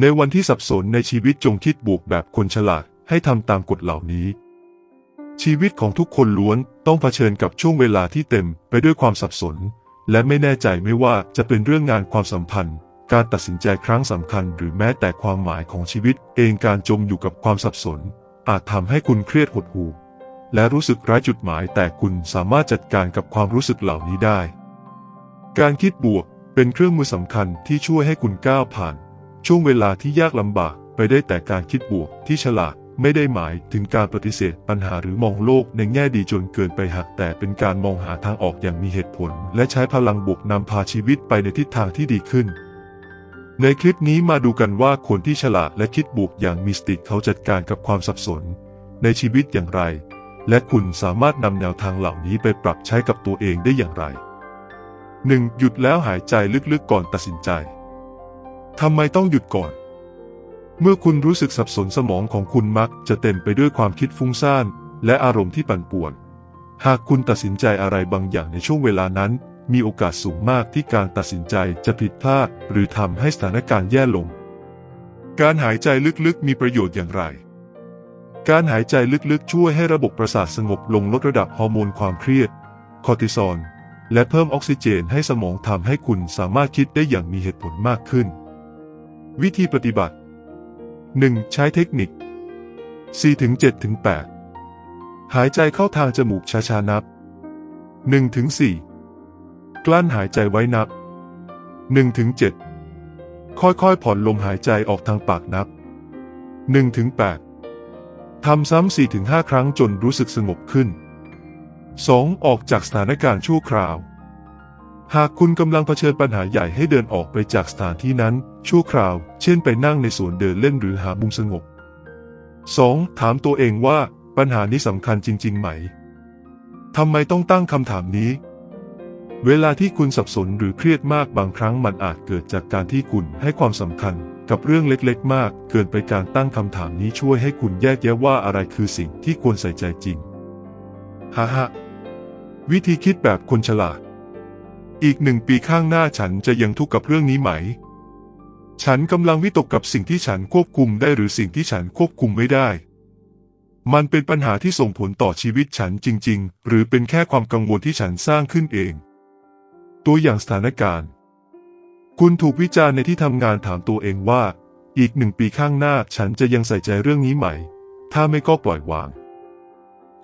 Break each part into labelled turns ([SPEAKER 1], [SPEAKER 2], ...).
[SPEAKER 1] ในวันที่สับสนในชีวิตจงคิดบวกแบบคนฉลาดให้ทำตามกฎเหล่านี้ ชีวิตของทุกคนล้วนต้องเผชิญกับช่วงเวลาที่เต็มไปด้วยความสับสน และไม่แน่ใจไม่ว่าจะเป็นเรื่องงานความสัมพันธ์ การตัดสินใจครั้งสำคัญ หรือแม้แต่ความหมายของชีวิต เองการจมอยู่กับความสับสน อาจทำให้คุณเครียดหดหู่และรู้สึกไร้จุดหมายแต่คุณสามารถจัดการกับความรู้สึกเหล่านี้ได้ การคิดบวกเป็นเครื่องมือสำคัญที่ช่วยให้คุณก้าวผ่าน ช่วงเวลาที่ยากลำบากไปได้แต่การคิดบวกที่ฉลาดไม่ได้หมายถึงการปฏิเสธปัญหาหรือมองโลกในแง่ดีจนเกินไปหักแต่เป็นการมองหาทางออกอย่างมีเหตุผล และใช้พลังบวกนำพาชีวิตไปในทิศทางที่ดีขึ้น ในคลิปนี้มาดูกันว่าคนที่ฉลาดและคิดบวกอย่างมีสติเขาจัดการกับความสับสน ในชีวิตอย่างไร และคุณสามารถนำแนวทางเหล่านี้ไปปรับใช้กับตัวเองได้อย่างไร 1. หยุดแล้วหายใจลึกๆก่อนตัดสินใจ ทำไมต้องหยุดก่อน เมื่อคุณรู้สึกสับสนสมองของคุณมักจะเต็มไปด้วยความคิดฟุ้งซ่าน และอารมณ์ที่ปั่นป่วน หากคุณตัดสินใจอะไรบางอย่างในช่วงเวลานั้น มีโอกาสสูงมากที่การตัดสินใจจะผิดพลาด หรือทำให้สถานการณ์แย่ลง การหายใจลึกๆ มีประโยชน์อย่างไร การหายใจลึกๆ ช่วยให้ระบบประสาทสงบลงลดระดับฮอร์โมนความเครียด คอร์ติซอลและเพิ่มออกซิเจนให้สมองทำให้คุณสามารถคิดได้อย่างมีเหตุผลมากขึ้น วิธีปฏิบัติ 1. ใช้เทคนิค 4-7-8 หายใจเข้าทางจมูกช้าๆนับ 1-4 กลั้นหายใจไว้นับ 1-7 ค่อยๆผ่อนลมหายใจออกทางปากนับ 1-8 ทำซ้ำ4-5 ครั้งจนรู้สึกสงบขึ้น 2. ออกจากสถานการณ์ชั่วคราว หากคุณกำลังเผชิญปัญหาใหญ่ให้เดินออกไปจากสถานที่นั้น ชั่วคราว เช่นไปนั่งในสวนเดินเล่นหรือหามุมสงบ 2. ถามตัวเองว่าปัญหานี้สำคัญจริง ๆ ไหม ทำไมต้องตั้งคำถามนี้ เวลาที่คุณสับสนหรือเครียดมากบางครั้งมันอาจเกิดจากการที่คุณให้ความสำคัญกับเรื่องเล็กๆ มาก เกินไปการตั้งคำถามนี้ช่วยให้คุณแยกแยะว่าอะไรคือสิ่งที่ควรใส่ใจจริง ฮ่าฮ่าวิธีคิดแบบคนฉลาด อีกหนึ่งปีข้างหน้าฉันจะยังทุกข์กับเรื่องนี้ไหม ฉันกำลังวิตกกับสิ่งที่ฉันควบคุมได้หรือสิ่งที่ฉันควบคุมไม่ได้ มันเป็นปัญหาที่ส่งผลต่อชีวิตฉันจริง ๆ หรือเป็นแค่ความกังวลที่ฉันสร้างขึ้นเอง ตัวอย่างสถานการณ์ คุณถูกวิจารณ์ในที่ทำงานถามตัวเองว่า อีกหนึ่งปีข้างหน้าฉันจะยังใส่ใจเรื่องนี้ไหม ถ้าไม่ก็ปล่อยวาง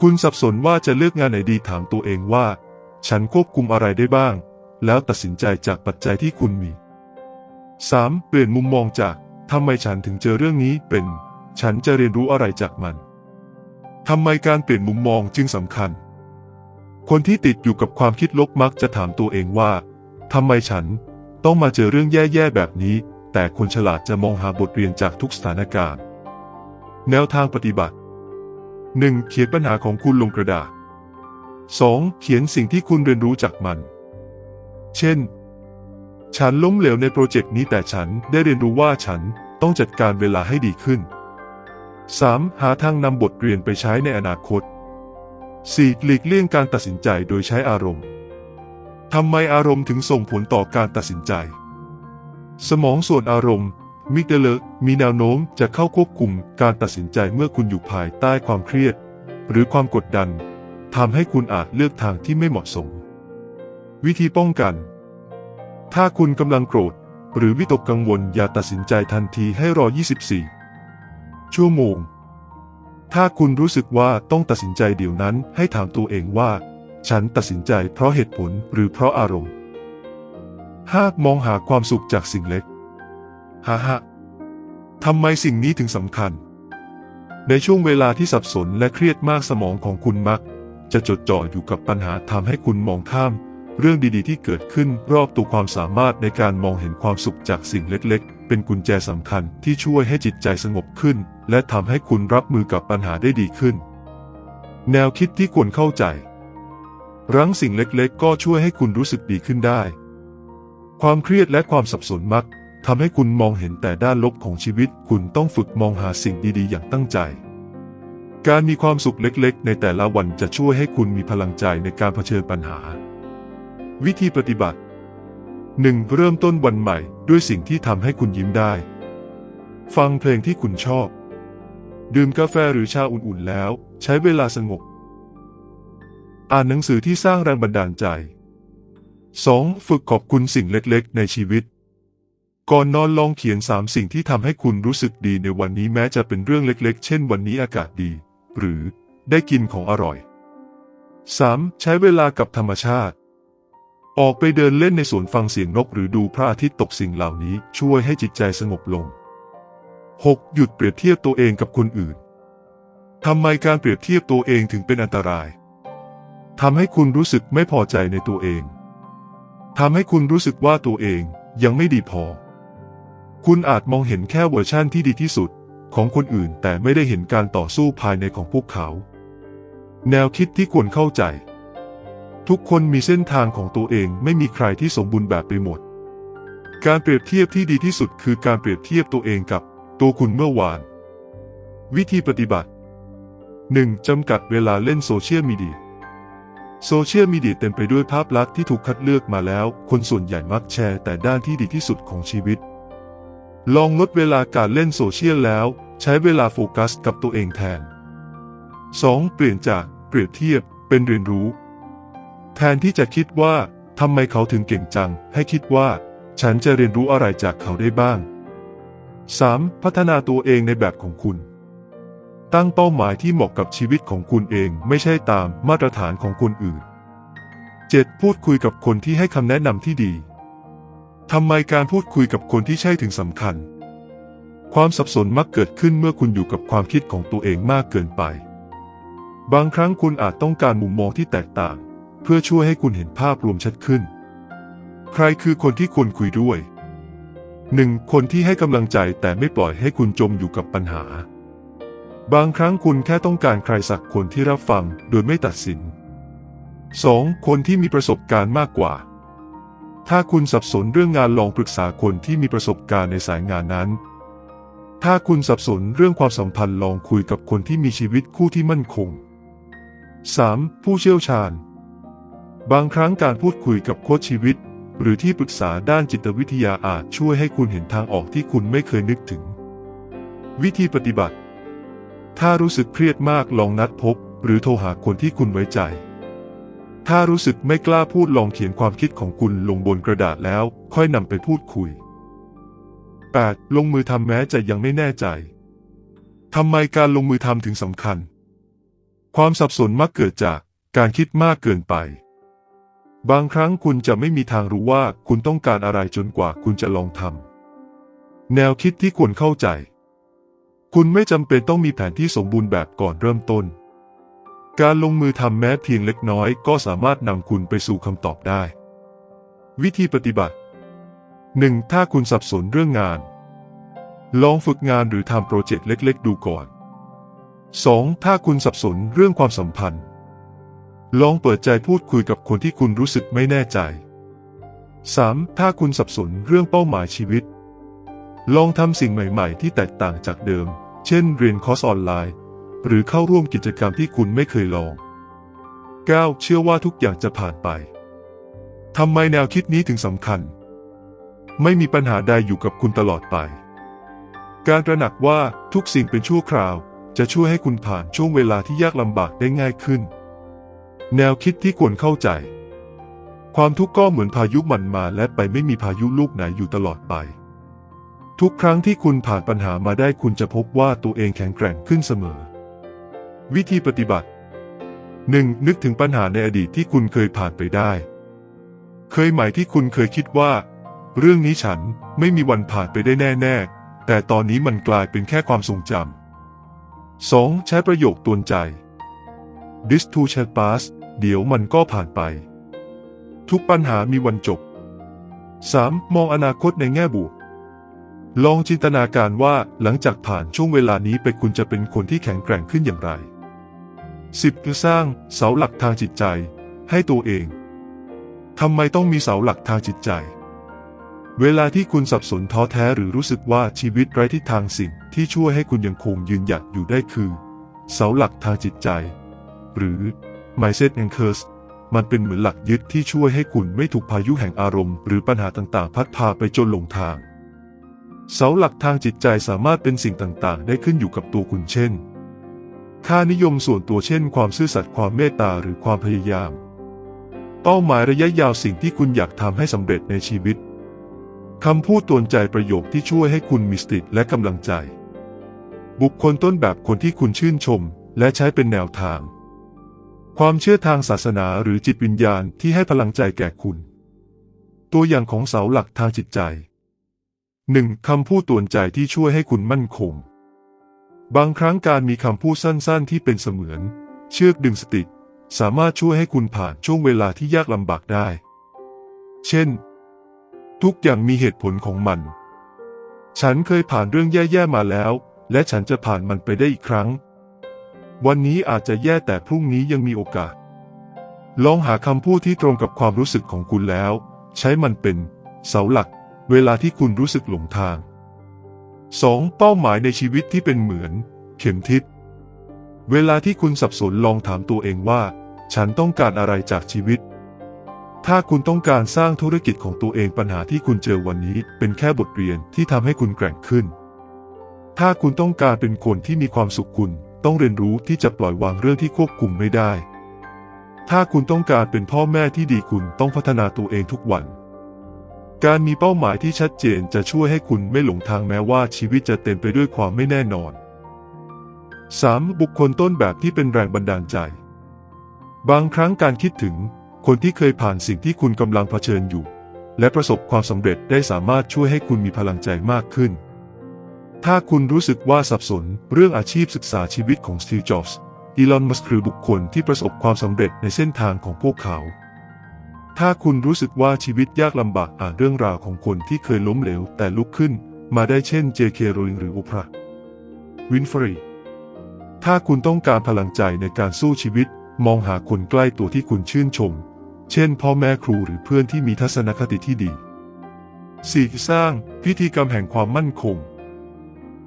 [SPEAKER 1] คุณสับสนว่าจะเลือกงานไหนดีถามตัวเองว่า ฉันควบคุมอะไรได้บ้าง แล้วตัดสินใจจากปัจจัยที่คุณมี 3. เปลี่ยนมุมมองจากทำไมฉันถึงเจอเรื่องนี้เป็น ฉันจะเรียนรู้อะไรจากมันทำไมการเปลี่ยนมุมมองจึงสำคัญ คนที่ติดอยู่กับความคิดลบมักจะถามตัวเองว่าทำไมฉันต้องมาเจอเรื่องแย่ๆแบบนี้ แต่คนฉลาดจะมองหาบทเรียนจากทุกสถานการณ์ แนวทางปฏิบัติ 1. เขียนปัญหาของคุณลงกระดาษ 2. เขียนสิ่งที่คุณเรียนรู้จากมัน เช่น ฉันล้มเหลวในโปรเจกต์นี้แต่ฉันได้เรียนรู้ว่าฉันต้องจัดการเวลาให้ดีขึ้น 3. หาทางนำบทเรียนไปใช้ในอนาคต 4. หลีกเลี่ยงการตัดสินใจโดยใช้อารมณ์ ทำไมอารมณ์ถึงส่งผลต่อการตัดสินใจ สมองส่วนอารมณ์ มิกเดลมีแนวโน้มจะเข้าควบคุมการตัดสินใจเมื่อคุณอยู่ภายใต้ความเครียด หรือความกดดันทำให้คุณอาจเลือกทางที่ไม่เหมาะสม วิธีป้องกัน ถ้าคุณกำลังโกรธ หรือวิตกกังวลอย่าตัดสินใจทันทีให้รอ 24 ชั่วโมง ถ้าคุณรู้สึกว่าต้องตัดสินใจเดี๋ยวนั้นให้ถามตัวเองว่า ฉันตัดสินใจเพราะเหตุผลหรือเพราะอารมณ์ 5. มองหาความสุขจากสิ่งเล็กฮ่าฮ่าทำไมสิ่งนี้ถึงสำคัญ ในช่วงเวลาที่สับสนและเครียดมากสมองของคุณมัก จะจดจ่ออยู่กับปัญหาทำให้คุณมองข้าม เรื่องดีๆ ที่เกิดขึ้นรอบตัวความสามารถในการมองเห็นความสุขจากสิ่งเล็กๆ เป็นกุญแจสำคัญที่ช่วยให้จิตใจสงบขึ้น และทำให้คุณรับมือกับปัญหาได้ดีขึ้น แนวคิดที่ควรเข้าใจ รั้งสิ่งเล็กๆ ก็ช่วยให้คุณรู้สึกดีขึ้นได้ ความเครียดและความสับสนมักทำให้คุณมองเห็นแต่ด้านลบของชีวิต คุณต้องฝึกมองหาสิ่งดีๆ อย่างตั้งใจ การมีความสุขเล็กๆ ในแต่ละวันจะช่วยให้คุณมีพลังใจในการเผชิญปัญหา วิธีปฏิบัติ 1. เริ่มต้นวันใหม่ด้วยสิ่งที่ทำให้คุณยิ้มได้ ฟังเพลงที่คุณชอบ ดื่มกาแฟหรือชาอุ่นๆแล้ว ใช้เวลาสงบ อ่านหนังสือที่สร้างแรงบันดาลใจ 2. ฝึกขอบคุณสิ่งเล็กๆ ในชีวิต ก่อนนอนลองเขียน 3 สิ่งที่ทำให้คุณรู้สึกดีในวันนี้แม้จะเป็นเรื่องเล็กๆ เช่น วันนี้อากาศดี หรือได้กินของอร่อย 3. ใช้เวลากับธรรมชาติ ออกไปเดินเล่นในสวนฟังเสียงนกหรือดูพระอาทิตย์ตกสิ่งเหล่านี้ช่วยให้จิตใจสงบลง 6. หยุดเปรียบเทียบตัวเองกับคนอื่น ทำไมการเปรียบเทียบตัวเองถึงเป็นอันตราย ทำให้คุณรู้สึกไม่พอใจในตัวเอง ทำให้คุณรู้สึกว่าตัวเองยังไม่ดีพอ คุณอาจมองเห็นแค่เวอร์ชั่นที่ดีที่สุดของคนอื่นแต่ไม่ได้เห็นการต่อสู้ภายในของพวกเขา แนวคิดที่ควรเข้าใจ ทุกคนมีเส้นทางของตัวเองไม่มีใครที่สมบูรณ์แบบไปหมด การเปรียบเทียบที่ดีที่สุดคือการเปรียบเทียบตัวเองกับตัวคุณเมื่อวาน วิธีปฏิบัติ 1. จำกัดเวลาเล่นโซเชียลมีเดียโซเชียลมีเดียเต็มไปด้วยภาพลักษณ์ที่ถูกคัดเลือกมาแล้ว คนส่วนใหญ่มักแชร์แต่ด้านที่ดีที่สุดของชีวิต ลองลดเวลาการเล่นโซเชียลแล้ว ใช้เวลาโฟกัสกับตัวเองแทน 2. เปลี่ยนจากเปรียบเทียบเป็นเรียนรู้ แทนที่จะคิดว่าทำไมเขาถึงเก่งจัง ให้คิดว่า ฉันจะเรียนรู้อะไรจากเขาได้บ้าง 3. พัฒนาตัวเองในแบบของคุณ ตั้งเป้าหมายที่เหมาะกับชีวิตของคุณเองไม่ใช่ตามมาตรฐานของคนอื่น 7. พูดคุยกับคนที่ให้คำแนะนำที่ดีทำไมการพูดคุยกับคนที่ใช่ถึงสำคัญ ความสับสนมักเกิดขึ้นเมื่อคุณอยู่กับความคิดของตัวเองมากเกินไป บางครั้งคุณอาจต้องการมุมมองที่แตกต่าง พื่อช่วยให้คุณเห็นภาพรวมชัดขึ้น ใครคือคนที่ควรคุยด้วยหนึ่งคนที่ให้กำลังใจแต่ไม่ปล่อยให้คุณจมอยู่กับปัญหา บางครั้งคุณแค่ต้องการใครสักคนที่รับฟังโดยไม่ตัดสิน 2. คนที่มีประสบการณ์มากกว่า ถ้าคุณสับสนเรื่องงานลองปรึกษาคนที่มีประสบการณ์ในสายงานนั้น ถ้าคุณสับสนเรื่องความสัมพันธ์ลองคุยกับคนที่มีชีวิตคู่ที่มั่นคง 3. ผู้เชี่ยวชาญ บางครั้งการพูดคุยกับโค้ชชีวิต หรือที่ปรึกษาด้านจิตวิทยาอาจช่วยให้คุณเห็นทางออกที่คุณไม่เคยนึกถึง วิธีปฏิบัติ ถ้ารู้สึกเครียดมากลองนัดพบ หรือโทรหาคนที่คุณไว้ใจ ถ้ารู้สึกไม่กล้าพูดลองเขียนความคิดของคุณลงบนกระดาษแล้ว ค่อยนำไปพูดคุย 8. ลงมือทำแม้จะยังไม่แน่ใจทำไมการลงมือทำถึงสำคัญ ความสับสนมักเกิดจากการคิดมากเกินไป บางครั้งคุณจะไม่มีทางรู้ว่าคุณต้องการอะไรจนกว่าคุณจะลองทำแนวคิดที่ควรเข้าใจ คุณไม่จำเป็นต้องมีแผนที่สมบูรณ์แบบก่อนเริ่มต้น การลงมือทำแม้เพียงเล็กน้อยก็สามารถนำคุณไปสู่คำตอบได้ วิธีปฏิบัติ 1. ถ้าคุณสับสนเรื่องงาน ลองฝึกงานหรือทำโปรเจกต์เล็ก ๆ ดูก่อน 2. ถ้าคุณสับสนเรื่องความสัมพันธ์ ลองเปิดใจพูดคุยกับคนที่คุณรู้สึกไม่แน่ใจ 3. ถ้าคุณสับสนเรื่องเป้าหมายชีวิต ลองทำสิ่งใหม่ ๆ ที่แตกต่างจากเดิม เช่น เรียนคอร์สออนไลน์ หรือเข้าร่วมกิจกรรมที่คุณไม่เคยลอง 9. เชื่อว่าทุกอย่างจะผ่านไปทำไมแนวคิดนี้ถึงสำคัญ ไม่มีปัญหาใดอยู่กับคุณตลอดไป การตระหนักว่าทุกสิ่งเป็นชั่วคราว จะช่วยให้คุณผ่านช่วงเวลาที่ยากลำบากได้ง่ายขึ้น แนวคิดที่ควรเข้าใจ ความทุกข์ก็เหมือนพายุมันมาและไปไม่มีพายุลูกไหนอยู่ตลอดไป ทุกครั้งที่คุณผ่านปัญหามาได้คุณจะพบว่าตัวเองแข็งแกร่งขึ้นเสมอ วิธีปฏิบัติ 1. นึกถึงปัญหาในอดีตที่คุณเคยผ่านไปได้ เคยหมายที่คุณเคยคิดว่า เรื่องนี้ฉันไม่มีวันผ่านไปได้แน่ ๆ แต่ตอนนี้มันกลายเป็นแค่ความทรงจำ 2. ใช้ประโยคตวนใจ This too shall pass เดี๋ยวมันก็ผ่านไป ทุกปัญหามีวันจบ 3. มองอนาคตในแง่บวก ลองจินตนาการว่าหลังจากผ่านช่วงเวลานี้ไปคุณจะเป็นคนที่แข็งแกร่งขึ้นอย่างไร 10. คือสร้างเสาหลักทางจิตใจ ให้ตัวเอง ทำไมต้องมีเสาหลักทางจิตใจ เวลาที่คุณสับสนท้อแท้หรือรู้สึกว่าชีวิตไร้ทิศทางสิ่งที่ช่วยให้คุณยังคงยืนหยัดอยู่ได้คือ เสาหลักทางจิตใจ หรือ mindset anchors มันเป็นเหมือนหลักยึดที่ช่วยให้คุณไม่ถูกพายุแห่งอารมณ์ หรือปัญหาต่างๆ พัดพาไปจนหลงทาง เสาหลักทางจิตใจสามารถเป็นสิ่งต่างๆ ได้ขึ้นอยู่กับตัวคุณเช่น ค่านิยมส่วนตัวเช่น ความซื่อสัตย์ความเมตตาหรือความพยายาม เป้าหมายระยะยาวสิ่งที่คุณอยากทำให้สำเร็จในชีวิตคำพูดตวนใจประโยคที่ช่วยให้คุณมีสติและกำลังใจ บุคคลต้นแบบคนที่คุณชื่นชม และใช้เป็นแนวทาง ความเชื่อทางศาสนาหรือจิตวิญญาณที่ให้พลังใจแก่คุณ ตัวอย่างของเสาหลักทางจิตใจ 1. คำพูดตวนใจที่ช่วยให้คุณมั่นคง บางครั้งการมีคำพูดสั้นๆ ที่เป็นเสมือน เชือกดึงสติ สามารถช่วยให้คุณผ่านช่วงเวลาที่ยากลำบากได้ เช่น ทุกอย่างมีเหตุผลของมัน ฉันเคยผ่านเรื่องแย่ๆมาแล้ว และฉันจะผ่านมันไปได้อีกครั้ง วันนี้อาจจะแย่แต่พรุ่งนี้ยังมีโอกาส ลองหาคำพูดที่ตรงกับความรู้สึกของคุณแล้ว ใช้มันเป็น เสาหลัก เวลาที่คุณรู้สึกหลงทาง 2. เป้าหมายในชีวิตที่เป็นเหมือน เข็มทิศเวลาที่คุณสับสนลองถามตัวเองว่า ฉันต้องการอะไรจากชีวิต ถ้าคุณต้องการสร้างธุรกิจของตัวเองปัญหาที่คุณเจอวันนี้ เป็นแค่บทเรียนที่ทำให้คุณแกร่งขึ้น ถ้าคุณต้องการเป็นคนที่มีความสุขคุณ ต้องเรียนรู้ที่จะปล่อยวางเรื่องที่ควบคุมไม่ได้ ถ้าคุณต้องการเป็นพ่อแม่ที่ดีคุณต้องพัฒนาตัวเองทุกวัน การมีเป้าหมายที่ชัดเจนจะช่วยให้คุณไม่หลงทางแม้ว่าชีวิตจะเต็มไปด้วยความไม่แน่นอน 3. บุคคลต้นแบบที่เป็นแรงบันดาลใจ บางครั้งการคิดถึงคนที่เคยผ่านสิ่งที่คุณกำลังเผชิญอยู่ และประสบความสำเร็จได้สามารถช่วยให้คุณมีพลังใจมากขึ้น ถ้าคุณรู้สึกว่าสับสนเรื่องอาชีพศึกษาชีวิตของสตีฟ จ็อบส์ อีลอน มัสก์คือบุคคลที่ประสบความสำเร็จในเส้นทางของพวกเขา ถ้าคุณรู้สึกว่าชีวิตยากลำบากอ่านเรื่องราวของคนที่เคยล้มเหลวแต่ลุกขึ้นมาได้เช่นเจเคโรลิงหรือโอปราวินฟรย์ถ้าคุณต้องการพลังใจในการสู้ชีวิต มองหาคนใกล้ตัวที่คุณชื่นชม เช่น พ่อแม่ครูหรือเพื่อนที่มีทัศนคติที่ดี 4. สร้างพิธีกรรมแห่งความมั่นคง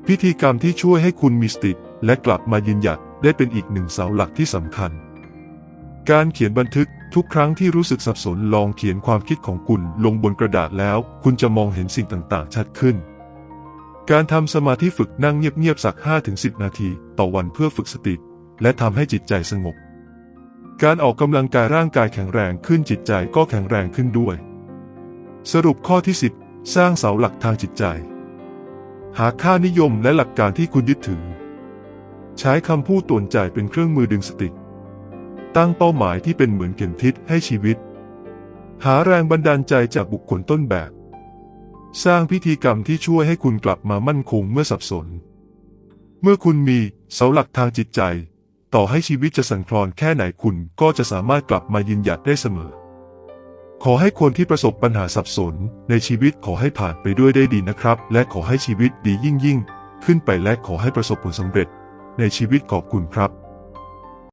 [SPEAKER 1] พิธีกรรมที่ช่วยให้คุณมีสติและกลับมายืนหยัดได้เป็นอีกหนึ่งเสาหลักที่สำคัญ การเขียนบันทึกทุกครั้งที่รู้สึกสับสนลองเขียนความคิดของคุณลงบนกระดาษแล้ว คุณจะมองเห็นสิ่งต่างๆ ชัดขึ้น การทำสมาธิฝึกนั่งเงียบๆสัก 5-10 นาที ต่อวันเพื่อฝึกสติ และทำให้จิตใจสงบ การออกกำลังกายร่างกายแข็งแรงขึ้นจิตใจก็แข็งแรงขึ้นด้วย สรุปข้อที่ 10 สร้างเสาหลักทางจิตใจ หาค่านิยมและหลักการที่คุณยึดถือ ใช้คำพูดตวนใจเป็นเครื่องมือดึงสติ ตั้งเป้าหมายที่เป็นเหมือนเข็มทิศให้ชีวิต หาแรงบันดาลใจจากบุคคลต้นแบบ สร้างพิธีกรรมที่ช่วยให้คุณกลับมามั่นคงเมื่อสับสน เมื่อคุณมีเสาหลักทางจิตใจ ต่อให้ชีวิตจะสั่นคลอนแค่ไหนคุณก็จะสามารถกลับมายืนหยัดได้เสมอ ขอให้คนที่ประสบปัญหาสับสน ในชีวิตขอให้ผ่านไปด้วยได้ดีนะครับ และขอให้ชีวิตดียิ่งยิ่ง ขึ้นไปและขอให้ประสบผลสำเร็จ ในชีวิตขอบคุณครับ